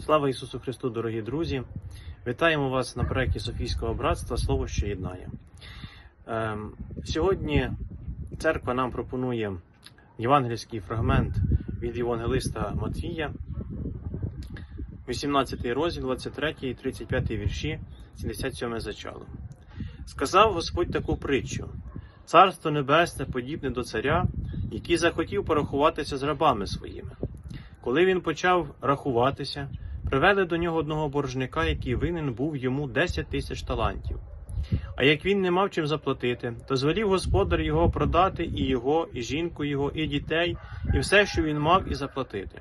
Слава Ісусу Христу, дорогі друзі! Вітаємо вас на проєкті Софійського братства Слово, що єднає. Ем, сьогодні церква нам пропонує євангельський фрагмент від Євангелиста Матвія, 18 розділ, 23 і 35 вірші, 77 зачало. Сказав Господь таку притчу: Царство Небесне подібне до царя, який захотів порахуватися з рабами своїми. Коли він почав рахуватися, привели до нього одного боржника, який винен був йому 10 тисяч талантів. А як він не мав чим заплатити, то звелів господар його продати і його, і жінку його, і дітей, і все, що він мав, і заплатити.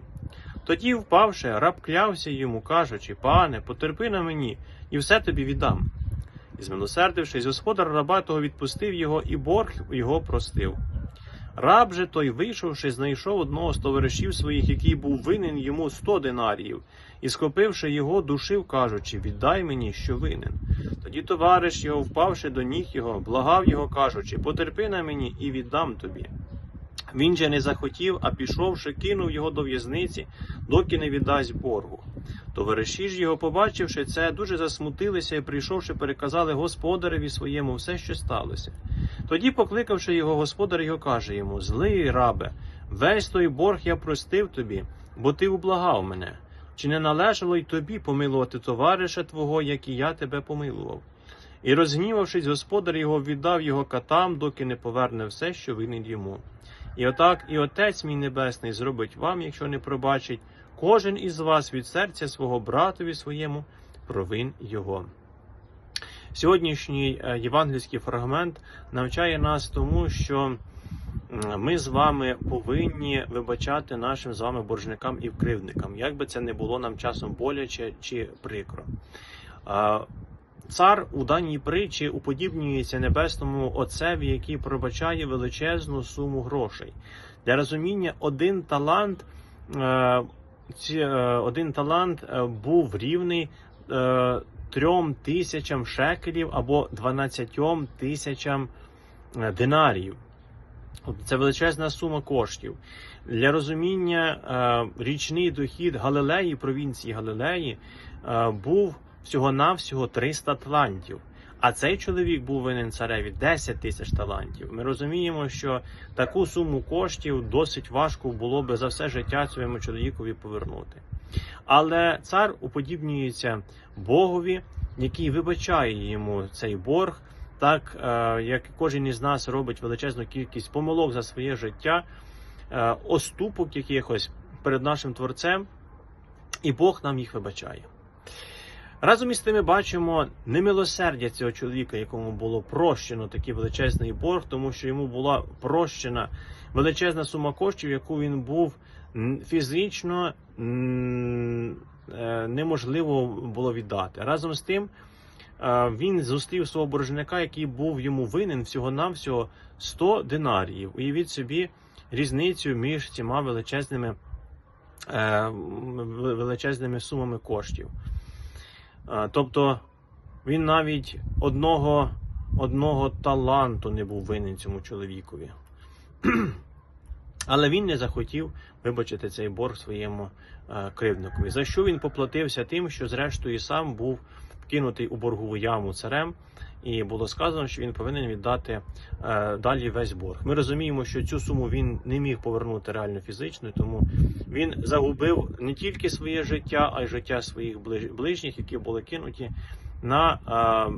Тоді, впавши, раб клявся йому, кажучи: Пане, потерпи на мені, і все тобі віддам. І змилосердившись, господар раба того відпустив його, і борг його простив. Раб же той, вийшовши, знайшов одного з товаришів своїх, який був винен йому сто динаріїв, і, схопивши його, душив, кажучи: Віддай мені, що винен. Тоді товариш його, впавши до ніг його, благав його, кажучи: Потерпи на мені і віддам тобі. Він же не захотів, а пішовши, кинув його до в'язниці, доки не віддасть боргу. Товариші ж його, побачивши це, дуже засмутилися і, прийшовши, переказали господареві своєму все, що сталося. Тоді, покликавши його, господар його каже йому: Злий рабе, весь той борг я простив тобі, бо ти ублагав мене. Чи не належало й тобі помилувати товариша твого, як і я тебе помилував? І розгнівавшись, господар його віддав його катам, доки не поверне все, що винен йому. І отак і Отець мій Небесний зробить вам, якщо не пробачить, кожен із вас від серця свого братові своєму провин його. Сьогоднішній е, євангельський фрагмент навчає нас тому, що ми з вами повинні вибачати нашим з вами боржникам і вкривникам, як би це не було нам часом боляче чи прикро. Цар у даній притчі уподібнюється небесному отцеві, який пробачає величезну суму грошей. Для розуміння, один талант, е, один талант е, був рівний е, трьом тисячам шекелів або 12 тисячам е, динарів. Це величезна сума коштів. Для розуміння е, річний дохід Галилеї, провінції Галилеї, е, був всього-навсього 300 талантів. А цей чоловік був винен цареві 10 тисяч талантів. Ми розуміємо, що таку суму коштів досить важко було би за все життя своєму чоловікові повернути. Але цар уподібнюється Богові, який вибачає йому цей борг, так е, як кожен із нас робить величезну кількість помилок за своє життя, е, оступок якихось перед нашим творцем, і Бог нам їх вибачає. Разом із тим ми бачимо немилосердя цього чоловіка, якому було прощено такий величезний борг, тому що йому була прощена величезна сума коштів, яку він був фізично е, неможливо було віддати. Разом з тим е, він зустрів свого боржника, який був йому винен всього-навсього 100 динаріїв. Уявіть собі різницю між цими величезними, е, величезними сумами коштів. Тобто він навіть одного, одного таланту не був винен цьому чоловікові. Але він не захотів вибачити цей борг своєму е, кривдникові. За що він поплатився тим, що зрештою сам був вкинутий у боргову яму царем, і було сказано, що він повинен віддати е, далі весь борг. Ми розуміємо, що цю суму він не міг повернути реально фізично, тому він загубив не тільки своє життя, а й життя своїх ближніх, які були кинуті на е,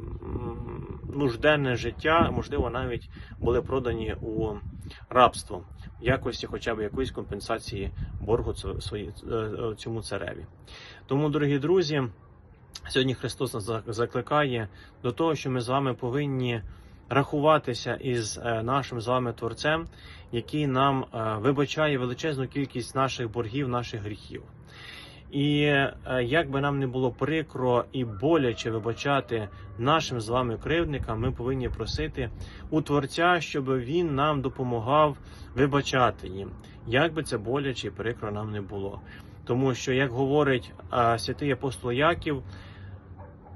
нужденне життя, можливо, навіть були продані у рабство в якості хоча б якоїсь компенсації боргу е, цьому цареві. Тому, дорогі друзі, сьогодні Христос нас закликає до того, що ми з вами повинні рахуватися із е, нашим з вами Творцем, який нам е, вибачає величезну кількість наших боргів, наших гріхів. І е, як би нам не було прикро і боляче вибачати нашим з вами кривдникам, ми повинні просити у Творця, щоб він нам допомагав вибачати їм, як би це боляче і прикро нам не було. Тому що, як говорить святий апостол Яків,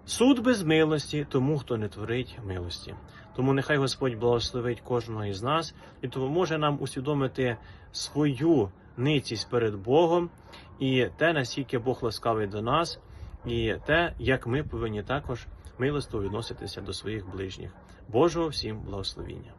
суд без милості тому, хто не творить милості. Тому нехай Господь благословить кожного із нас і допоможе нам усвідомити свою ницість перед Богом, і те, наскільки Бог ласкавий до нас, і те, як ми повинні також милостиво відноситися до своїх ближніх. Божого всім благословіння.